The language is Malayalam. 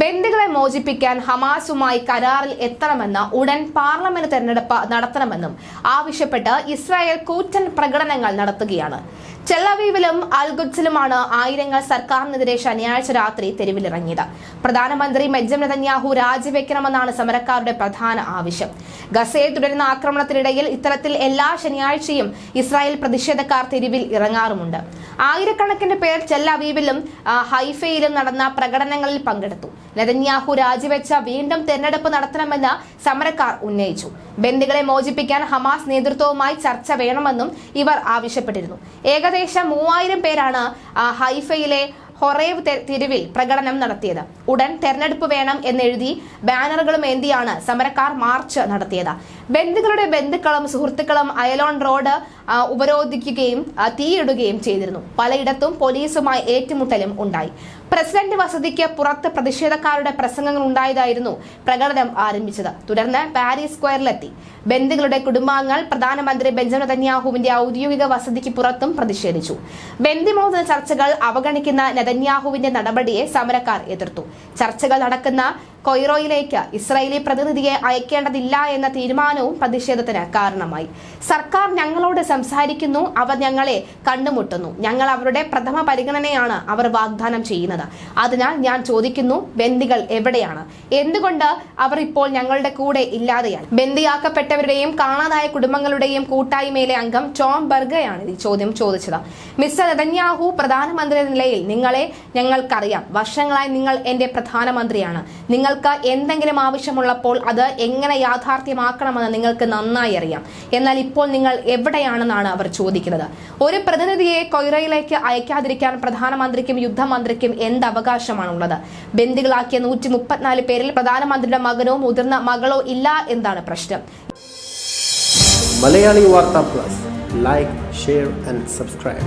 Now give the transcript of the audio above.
ബന്ദികളെ മോചിപ്പിക്കാൻ ഹമാസുമായി കരാറിൽ എത്തണമെന്ന് ഉടൻ പാർലമെന്റ് തെരഞ്ഞെടുപ്പ് നടത്തണമെന്നും ആവശ്യപ്പെട്ട് ഇസ്രായേൽ കൂറ്റൻ പ്രകടനങ്ങൾ നടത്തുകയാണ്. ചെല്ലവീവിലും അൽഗുഡ്സിലുമാണ് ആയിരങ്ങൾ സർക്കാരിനെതിരെ ശനിയാഴ്ച രാത്രി തെരുവിലിറങ്ങിയത്. പ്രധാനമന്ത്രി മെജം നെതന്യാഹു രാജിവെക്കണമെന്നാണ് സമരക്കാരുടെ പ്രധാന ആവശ്യം. ഗസയിൽ തുടരുന്ന ആക്രമണത്തിനിടയിൽ ഇത്തരത്തിൽ എല്ലാ ശനിയാഴ്ചയും ഇസ്രായേൽ പ്രതിഷേധക്കാർ തെരുവിൽ ഇറങ്ങാറുമുണ്ട്. ആയിരക്കണക്കിന് പേർ ചെല്ലവീവിലും ഹൈഫയിലും നടന്ന പ്രകടനങ്ങളിൽ പങ്കെടുത്തു. നെതന്യാഹു രാജിവെച്ച വീണ്ടും തെരഞ്ഞെടുപ്പ് നടത്തണമെന്ന് സമരക്കാർ ഉന്നയിച്ചു. ബന്ദികളെ മോചിപ്പിക്കാൻ ഹമാസ് നേതൃത്വവുമായി ചർച്ച വേണമെന്നും ഇവർ ആവശ്യപ്പെട്ടിരുന്നു. ഏകദേശം മൂവായിരം പേരാണ് ഹൈഫയിലെ ഹൊറേവ് തെരുവിൽ പ്രകടനം നടത്തിയത്. ഉടൻ തെരഞ്ഞെടുപ്പ് വേണം എന്നെഴുതി ബാനറുകളും ഏന്തിയാണ് സമരക്കാർ മാർച്ച് നടത്തിയത്. ബന്ധുക്കളുടെ ബന്ധുക്കളും സുഹൃത്തുക്കളും അയലോൺ റോഡ് ഉപരോധിക്കുകയും തീയിടുകയും ചെയ്തിരുന്നു. പലയിടത്തും പോലീസുമായി ഏറ്റുമുട്ടലും ഉണ്ടായി. പ്രസിഡന്റ് വസതിക്ക് പുറത്ത് പ്രതിഷേധക്കാരുടെ പ്രസംഗങ്ങൾ ഉണ്ടായതായിരുന്നു പ്രകടനം ആരംഭിച്ചത്. തുടർന്ന് പാരീസ് സ്ക്വയറിലെത്തി. ബന്ധുക്കളുടെ കുടുംബാംഗങ്ങൾ പ്രധാനമന്ത്രി ബെഞ്ചമിൻ നെതന്യാഹുവിന്റെ ഔദ്യോഗിക വസതിക്ക് പുറത്തും പ്രതിഷേധിച്ചു. ബന്ദിമോചന ചർച്ചകൾ അവഗണിക്കുന്ന നെതന്യാഹുവിന്റെ നടപടിയെ സമരക്കാർ എതിർത്തു. ചർച്ചകൾ നടക്കുന്ന കൊയ്റോയിലേക്ക് ഇസ്രായേലി പ്രതിനിധിയെ അയക്കേണ്ടതില്ല എന്ന തീരുമാനവും പ്രതിഷേധത്തിന് കാരണമായി. സർക്കാർ ഞങ്ങളോട് സംസാരിക്കുന്നു അവർ ഞങ്ങളെ കണ്ടുമുട്ടുന്നു ഞങ്ങൾ അവരുടെ പ്രഥമ പരിഗണനയാണ് അവർ വാഗ്ദാനം ചെയ്യുന്നത്. അതിനാൽ ഞാൻ ചോദിക്കുന്നു ബന്ദികൾ എവിടെയാണ്? എന്തുകൊണ്ട് അവർ ഇപ്പോൾ ഞങ്ങളുടെ കൂടെ ഇല്ലാതെയാണ് ബന്ദിയാക്കപ്പെട്ടവരുടെയും കാണാതായ കുടുംബങ്ങളുടെയും കൂട്ടായ്മയിലെ അംഗം ടോം ബർഗയാണ് ഈ ചോദ്യം ചോദിച്ചത്. മിസ്റ്റർ നെതന്യാഹു പ്രധാനമന്ത്രി നിലയിൽ നിങ്ങളെ ഞങ്ങൾക്കറിയാം. വർഷങ്ങളായി നിങ്ങൾ എന്റെ പ്രധാനമന്ത്രിയാണ്. നിങ്ങൾക്ക് എന്തെങ്കിലും ആവശ്യമുള്ളപ്പോൾ അത് എങ്ങനെ യാഥാർത്ഥ്യമാക്കണമെന്ന് നിങ്ങൾക്ക് നന്നായി അറിയാം. എന്നാൽ ഇപ്പോൾ നിങ്ങൾ എവിടെയാണെന്നാണ് അവർ ചോദിക്കുന്നത്. ഒരു പ്രതിനിധിയെ കൊയ്റയിലേക്ക് അയക്കാതിരിക്കാൻ പ്രധാനമന്ത്രിക്കും യുദ്ധമന്ത്രിക്കും എന്ത് അവകാശമാണുള്ളത്? ബന്ദികളാക്കിയ നൂറ്റി മുപ്പത്തിനാല് പേരിൽ പ്രധാനമന്ത്രിയുടെ മകനോ മുതിർന്ന മകളോ ഇല്ല എന്നാണ് പ്രശ്നം. Malayali Vartha plus. Like share and subscribe.